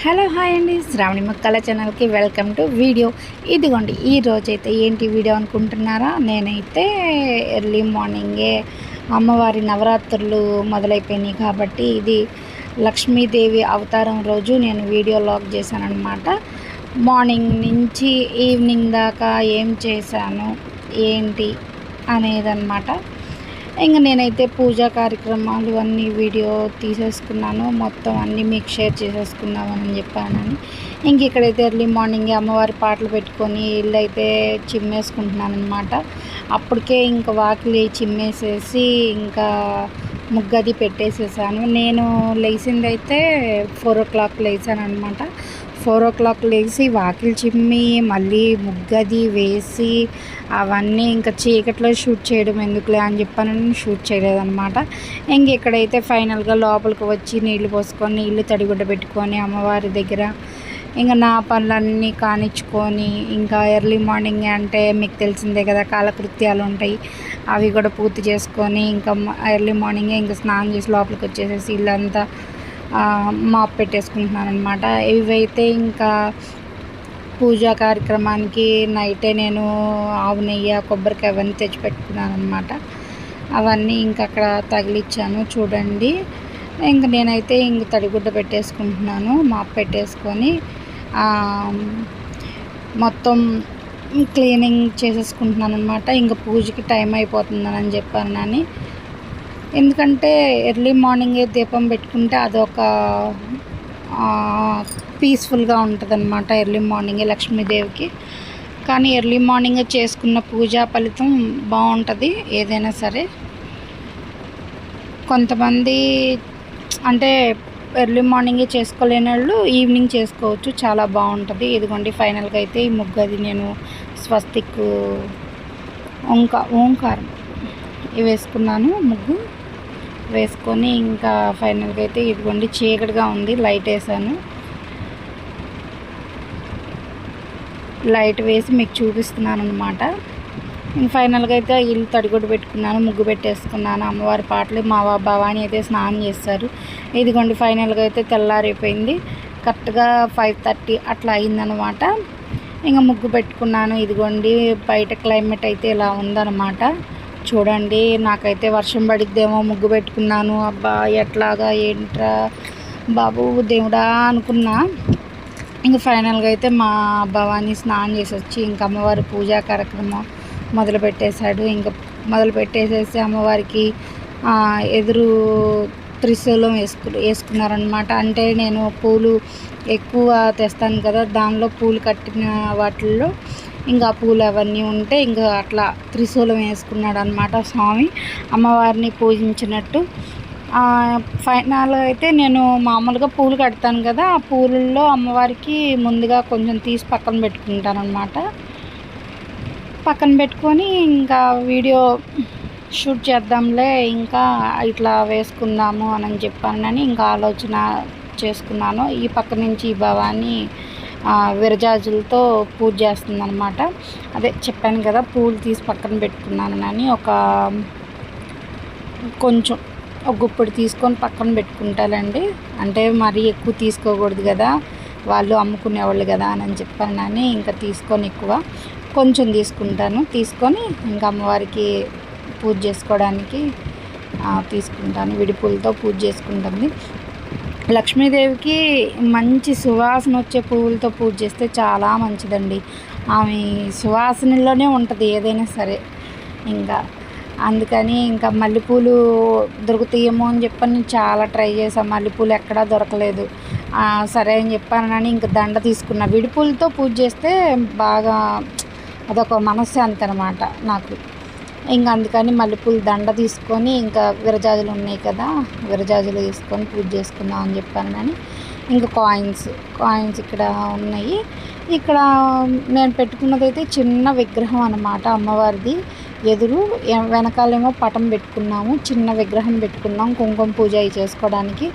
Hello hi అండి. శ్రావణి మొక్కల ఛానల్కి వెల్కమ్ టు వీడియో. ఇదిగోండి ఈ రోజైతే ఏంటి వీడియో అనుకుంటున్నారా? నేనైతే ఎర్లీ మార్నింగే అమ్మవారి నవరాత్రులు మొదలైపోయినాయి కాబట్టి ఇది లక్ష్మీదేవి అవతారం రోజు నేను వీడియో లాగ్ చేశానమాట మార్నింగ్ నుంచి ఈవినింగ్ దాకా ఏం చేశాను ఏంటి అనేదన్నమాట. ఇంకా నేనైతే పూజా కార్యక్రమాలు అన్నీ వీడియో తీసేసుకున్నాను. మొత్తం అన్నీ మీకు షేర్ చేసేసుకుందామని చెప్పానని. ఇంక ఇక్కడైతే ఎర్లీ మార్నింగ్ అమ్మవారి పాటలు పెట్టుకొని ఇల్లు అయితే చిమ్మేసుకుంటున్నాను అనమాట అప్పటికే ఇంకా వాకిలి చిమ్మేసేసి ఇంకా ముగ్గది పెట్టేసేసాను. నేను లేచింది అయితే ఫోర్ ఓ క్లాక్ లేచాను అనమాట ఫోర్ ఓ క్లాక్ లేచి వాకిలి చిమ్మి మళ్ళీ ముగ్గది వేసి అవన్నీ ఇంకా చీకట్లో షూట్ చేయడం ఎందుకులే అని చెప్పాను షూట్ చేయలేదన్నమాట. ఇంక ఇక్కడైతే ఫైనల్గా లోపలికి వచ్చి నీళ్ళు పోసుకొని నీళ్ళు తడిగుడ్డ పెట్టుకొని అమ్మవారి దగ్గర ఇంకా నా పనులన్నీ కానిచ్చుకొని ఇంకా ఎర్లీ మార్నింగ్ అంటే మీకు తెలిసిందే కదా కాలకృత్యాలు ఉంటాయి. అవి కూడా పూర్తి చేసుకొని ఇంకా ఎర్లీ మార్నింగే ఇంకా స్నానం చేసి లోపలికి వచ్చేసేసి ఇల్లంతా మాప్ పెట్టేసుకుంటున్నాను అనమాట ఇవైతే ఇంకా పూజా కార్యక్రమానికి నైటే నేను ఆవు నెయ్యి కొబ్బరికాయ అవన్నీ తెచ్చిపెట్టుకున్నాను అనమాట అవన్నీ ఇంక అక్కడ తగిలిచ్చాను చూడండి. ఇంక నేనైతే ఇంక తడిగుడ్డ పెట్టేసుకుంటున్నాను మాప్ పెట్టేసుకొని మొత్తం క్లీనింగ్ చేసేసుకుంటున్నాను అనమాట ఇంకా పూజకి టైం అయిపోతుందని చెప్పానని ఎందుకంటే ఎర్లీ మార్నింగే దీపం పెట్టుకుంటే అదొక పీస్ఫుల్గా ఉంటుంది అనమాట ఎర్లీ మార్నింగే లక్ష్మీదేవికి. కానీ ఎర్లీ మార్నింగ్ చేసుకున్న పూజా ఫలితం బాగుంటుంది ఏదైనా సరే. కొంతమంది అంటే ఎర్లీ మార్నింగే చేసుకోలేని వాళ్ళు ఈవినింగ్ చేసుకోవచ్చు చాలా బాగుంటుంది ఇదిగోండి ఫైనల్గా అయితే ఈ ముగ్గు అది నేను స్వస్తిక్ ఓంకా ఓంకారం. ఇవి వేసుకున్నాను ముగ్గు వేసుకొని ఇంకా ఫైనల్గా అయితే ఇదిగోండి చీకటిగా ఉంది లైట్ వేసాను. లైట్ వేసి మీకు చూపిస్తున్నాను అనమాట ఫైనల్గా అయితే ఇల్లు తడిగొడ్డు పెట్టుకున్నాను ముగ్గు పెట్టేసుకున్నాను. అమ్మవారి పాటలు మా భవాని అయితే స్నానం చేస్తారు. ఇదిగోండి ఫైనల్గా అయితే తెల్లారిపోయింది. కరెక్ట్గా ఫైవ్ థర్టీ అట్లా అయిందనమాట ఇంకా ముగ్గు పెట్టుకున్నాను ఇదిగోండి బయట క్లైమేట్ అయితే ఇలా ఉందన్నమాట. చూడండి నాకైతే వర్షం పడిద్దేమో ముగ్గు పెట్టుకున్నాను. అబ్బా ఎట్లాగా ఏంట్రా? బాబు దేవుడా అనుకున్నా. ఇంక ఫైనల్గా అయితే మా భవానీ స్నానం చేసి వచ్చి ఇంక అమ్మవారి పూజా కార్యక్రమం మొదలు పెట్టేశాడు. ఇంకా మొదలు పెట్టేసేసి అమ్మవారికి ఎదురు త్రిశూలం వేసుకు వేసుకున్నారనమాట అంటే నేను పూలు ఎక్కువ తెస్తాను కదా దానిలో పూలు కట్టిన వాటిల్లో ఇంకా పూలు అవన్నీ ఉంటే ఇంకా అట్లా త్రిశూలం వేసుకున్నాడు అనమాట స్వామి. అమ్మవారిని పూజించినట్టు. ఫైనల్ అయితే నేను మామూలుగా పూలు కడతాను కదా ఆ పూలల్లో అమ్మవారికి ముందుగా కొంచెం తీసి పక్కన పెట్టుకుంటాను అనమాట పక్కన పెట్టుకొని ఇంకా వీడియో షూట్ చేద్దాంలే ఇంకా ఇట్లా వేసుకుందాము అని చెప్పానని ఇంకా ఆలోచన చేసుకున్నాను. ఈ పక్క నుంచి ఈ భవాని విరజాజులతో పూజ చేస్తుంది అనమాట అదే చెప్పాను కదా పూలు తీసి పక్కన పెట్టుకున్నాను అని ఒక కొంచెం ఒక గుప్పుడు తీసుకొని పక్కన పెట్టుకుంటానండి అంటే మరీ ఎక్కువ తీసుకోకూడదు కదా వాళ్ళు అమ్ముకునేవాళ్ళు కదా అని చెప్పాను అని ఇంకా తీసుకొని ఎక్కువ కొంచెం తీసుకుంటాను. తీసుకొని ఇంకా అమ్మవారికి పూజ చేసుకోవడానికి తీసుకుంటాను. విడిపూలతో పూజ చేసుకుంటుంది. లక్ష్మీదేవికి మంచి సువాసన వచ్చే పువ్వులతో పూజ చేస్తే చాలా మంచిదండి. ఆమె సువాసనలోనే ఉంటుంది ఏదైనా సరే. ఇంకా అందుకని ఇంకా మల్లెపూలు దొరుకుతాయేమో అని చెప్పని చాలా ట్రై చేశాను మల్లెపూలు ఎక్కడా దొరకలేదు. సరే అని చెప్పానని ఇంకా దండ తీసుకున్న. విడిపూలతో పూజ చేస్తే బాగా అదొక మనశ్శాంతి అనమాట నాకు. ఇంకా అందుకని మల్లెపూలు దండ తీసుకొని ఇంకా విరజాజులు ఉన్నాయి కదా విరజాజులు తీసుకొని పూజ చేసుకుందాం అని చెప్పాను కానీ ఇంకా కాయిన్స్ కాయిన్స్ ఇక్కడ ఉన్నాయి. ఇక్కడ నేను పెట్టుకున్నదైతే చిన్న విగ్రహం అనమాట అమ్మవారిది. ఎదురు వెనకాలేమో పటం పెట్టుకున్నాము చిన్న విగ్రహం పెట్టుకున్నాం కుంకుమ పూజ చేసుకోవడానికి.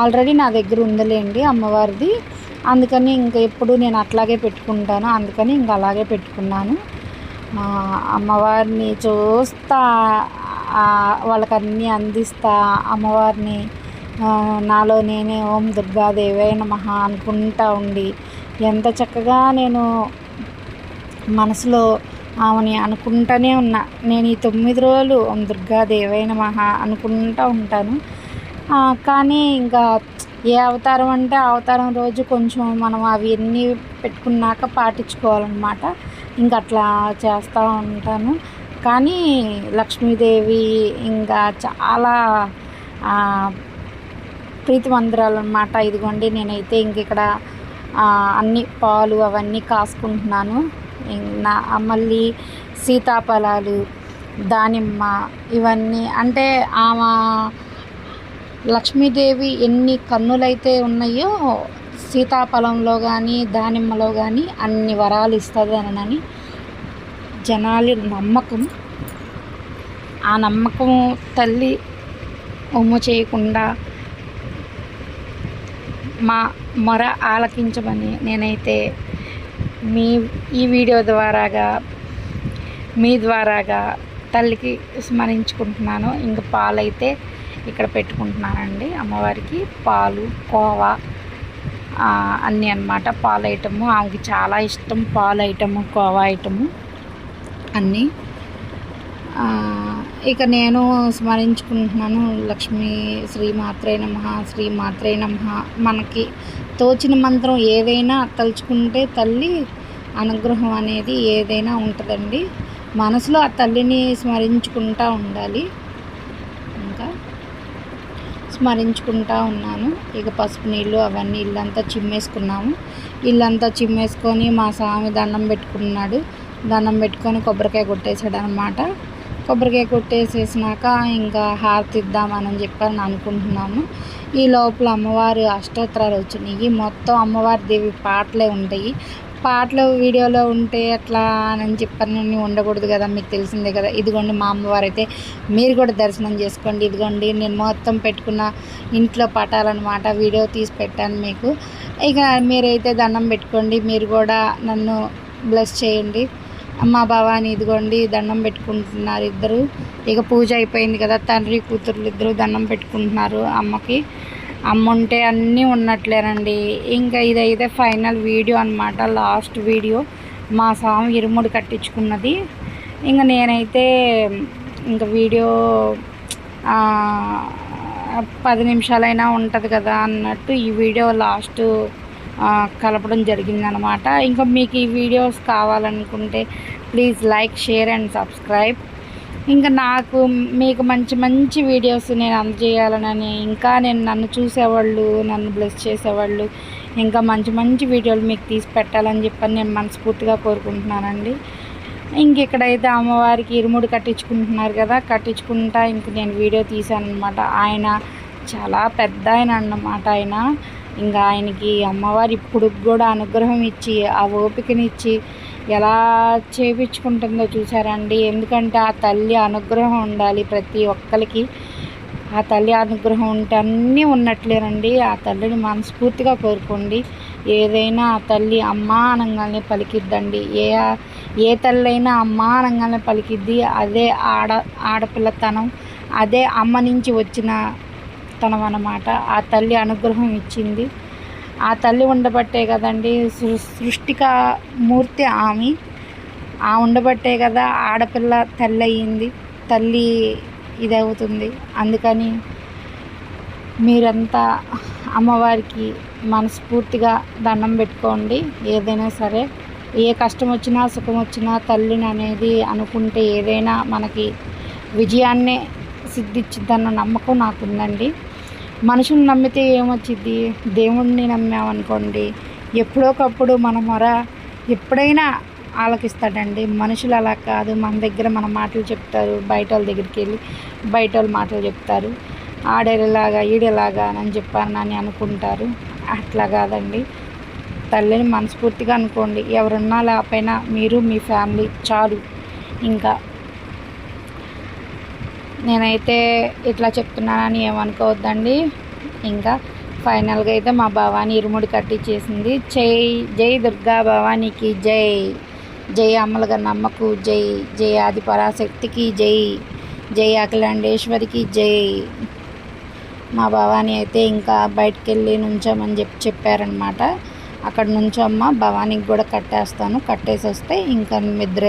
ఆల్రెడీ నా దగ్గర ఉందిలేండి అమ్మవారిది. అందుకని ఇంకా ఎప్పుడు నేను అట్లాగే పెట్టుకుంటాను అందుకని ఇంకా అలాగే పెట్టుకున్నాను. అమ్మవారిని చూస్తా వాళ్ళకి అన్నీ అందిస్తా అమ్మవారిని నాలో నేనే ఓం దుర్గాదేవే నమః అనుకుంటా ఉండి ఎంత చక్కగా నేను మనసులో ఆమెని అనుకుంటానే ఉన్నా. నేను ఈ తొమ్మిది రోజులు ఓం దుర్గాదేవై నమః అనుకుంటా ఉంటాను. కానీ ఇంకా ఏ అవతారం అంటే అవతారం రోజు కొంచెం మనం అవి ఎన్ని పెట్టుకున్నాక పాటించుకోవాలన్నమాట. ఇంకా అట్లా చేస్తూ ఉంటాను. కానీ లక్ష్మీదేవి ఇంకా చాలా ప్రీతి మందిరాలు అనమాట ఇదిగోండి నేనైతే ఇంక ఇక్కడ అన్ని పాలు అవన్నీ కాసుకుంటున్నాను. ఇం- నా మళ్ళీ సీతాఫలాలు దానిమ్మ ఇవన్నీ. అంటే ఆమె లక్ష్మీదేవి ఎన్ని కన్నులైతే ఉన్నాయో సీతాఫలంలో కానీ దానిమ్మలో కానీ అన్ని వరాలు ఇస్తుంది అనని జనాలు నమ్మకం. ఆ నమ్మకం తల్లి ఒమ్ము చేయకుండా మా మొర ఆలకించమని నేనైతే మీ ఈ వీడియో ద్వారాగా మీ ద్వారాగా తల్లికి స్మరించుకుంటున్నాను. ఇంక పాలైతే ఇక్కడ పెట్టుకుంటున్నానండి. అమ్మవారికి పాలు కోవా అన్నీ అన్నమాట. పాల ఐటము ఆమెకి చాలా ఇష్టం పాల ఐటము కోవా ఐటము అన్నీ. ఇక నేను స్మరించుకుంటున్నాను లక్ష్మీ శ్రీ మాత్రే నమ శ్రీ మాత్రే నమ. మనకి తోచిన మంత్రం ఏదైనా తలుచుకుంటే తల్లి అనుగ్రహం అనేది ఏదైనా ఉంటుందండి. మనసులో ఆ తల్లిని స్మరించుకుంటూ ఉండాలి. స్మరించుకుంటా ఉన్నాను. ఇక పసుపు నీళ్ళు అవన్నీ ఇల్లంతా చిమ్మేసుకున్నాము. ఇల్లంతా చిమ్మేసుకొని మా స్వామి దండం పెట్టుకున్నాడు. దండం పెట్టుకొని కొబ్బరికాయ కొట్టేశాడు అనమాట కొబ్బరికాయ కొట్టేసేసినాక ఇంకా హారతి ఇద్దామని చెప్పని అనుకుంటున్నాము. ఈ లోపల అమ్మవారి అష్టోత్తరాలు వచ్చినాయి. మొత్తం అమ్మవారి దేవి పాటలే ఉంటాయి. పాటలు వీడియోలో ఉంటే అట్లా అని చెప్పని ఉండకూడదు కదా మీకు తెలిసిందే కదా. ఇదిగోండి మా అమ్మవారు అయితే మీరు కూడా దర్శనం చేసుకోండి. ఇదిగోండి నేను మొత్తం పెట్టుకున్న ఇంట్లో పటాలన్నమాట వీడియో తీసి పెట్టాను మీకు. ఇక మీరైతే దండం పెట్టుకోండి మీరు కూడా నన్ను బ్లెస్ చేయండి. అమ్మ భవాని ఇదిగోండి దండం పెట్టుకుంటున్నారు ఇద్దరు. ఇక పూజ అయిపోయింది కదా తండ్రి కూతుర్లు ఇద్దరు దండం పెట్టుకుంటున్నారు అమ్మకి. అమ్ముంటే అన్నీ ఉన్నట్లేనండి ఇంకా ఇదైతే ఫైనల్ వీడియో అనమాట లాస్ట్ వీడియో. మా సాము ఇరుముడి కట్టించుకున్నది. ఇంకా నేనైతే ఇంకా వీడియో పది నిమిషాలైనా ఉంటుంది కదా అన్నట్టు ఈ వీడియో లాస్ట్ కలపడం జరిగిందనమాట ఇంకా మీకు ఈ వీడియోస్ కావాలనుకుంటే please like share and subscribe. ఇంకా నాకు మీకు మంచి మంచి వీడియోస్ నేను అందజేయాలని ఇంకా నేను నన్ను చూసేవాళ్ళు నన్ను బ్లెస్ చేసేవాళ్ళు ఇంకా మంచి మంచి వీడియోలు మీకు తీసి పెట్టాలని చెప్పని నేను మనస్ఫూర్తిగా కోరుకుంటున్నానండి. ఇంక ఇక్కడైతే అమ్మవారికి ఇరుముడు కట్టించుకుంటున్నారు కదా కట్టించుకుంటా ఇంక నేను వీడియో తీశాను అనమాట ఆయన చాలా పెద్ద ఆయన అన్నమాట ఆయన. ఇంకా ఆయనకి అమ్మవారు ఇప్పుడు కూడా అనుగ్రహం ఇచ్చి ఆ ఓపికనిచ్చి ఎలా చేపించుకుంటుందో చూసారండి ఎందుకంటే ఆ తల్లి అనుగ్రహం ఉండాలి ప్రతి ఒక్కరికి. ఆ తల్లి అనుగ్రహం ఉంటే అన్నీ ఉన్నట్లేనండి. ఆ తల్లిని మనస్ఫూర్తిగా కోరుకోండి. ఏదైనా ఆ తల్లి అమ్మా అనగానే పలికిద్దండి. ఏ ఏ తల్లి అయినా అమ్మా అనగానే పలికిద్ది. అదే ఆడ ఆడపిల్లతనం అదే అమ్మ నుంచి వచ్చిన తనం అన్నమాట ఆ తల్లి అనుగ్రహం ఇచ్చింది. ఆ తల్లి ఉండబట్టే కదండి సృష్టిక మూర్తి ఆమె. ఆ ఉండబట్టే కదా ఆడపిల్ల తల్లి అయ్యింది తల్లి ఇదవుతుంది. అందుకని మీరంతా అమ్మవారికి మనస్ఫూర్తిగా దండం పెట్టుకోండి. ఏదైనా సరే ఏ కష్టం వచ్చినా సుఖం వచ్చినా తల్లిని అనేది అనుకుంటే ఏదైనా మనకి విజయాన్నే సిద్ధించిద్దన్న నమ్మకం నాకుందండి. మనుషుని నమ్మితే ఏమొచ్చిద్ది? దేవుణ్ణి నమ్మామనుకోండి ఎప్పుడోకప్పుడు మన మొర ఎప్పుడైనా ఆలకిస్తాడండి. మనుషులు అలా కాదు. మన దగ్గర మన మాటలు చెప్తారు. బయట వాళ్ళ దగ్గరికి వెళ్ళి బయట వాళ్ళ మాటలు చెప్తారు. ఆడేలాగా ఈడేలాగా అని చెప్పాను అని అనుకుంటారు. అట్లా కాదండి. తల్లిని మనస్ఫూర్తిగా అనుకోండి. ఎవరున్నా లేకపోయినా మీరు మీ ఫ్యామిలీ చాలు. ఇంకా నేనైతే ఇట్లా చెప్తున్నానని ఏమనుకోవద్దండి. ఇంకా ఫైనల్గా అయితే మా భవానీ ఇరుముడి కట్టించేసింది జై జై దుర్గా భవానీకి జై. జై అమ్మలగా నమ్మకు జై. జై ఆది పరాశక్తికి జై. జై అఖిలాండేశ్వరికి జై. మా భవానీ అయితే ఇంకా బయటకు వెళ్ళి నుంచామని చెప్పి చెప్పారనమాట అక్కడ నుంచోమ్మ భవానీకి కూడా కట్టేస్తాను. కట్టేసి వస్తే ఇంకా నిద్ర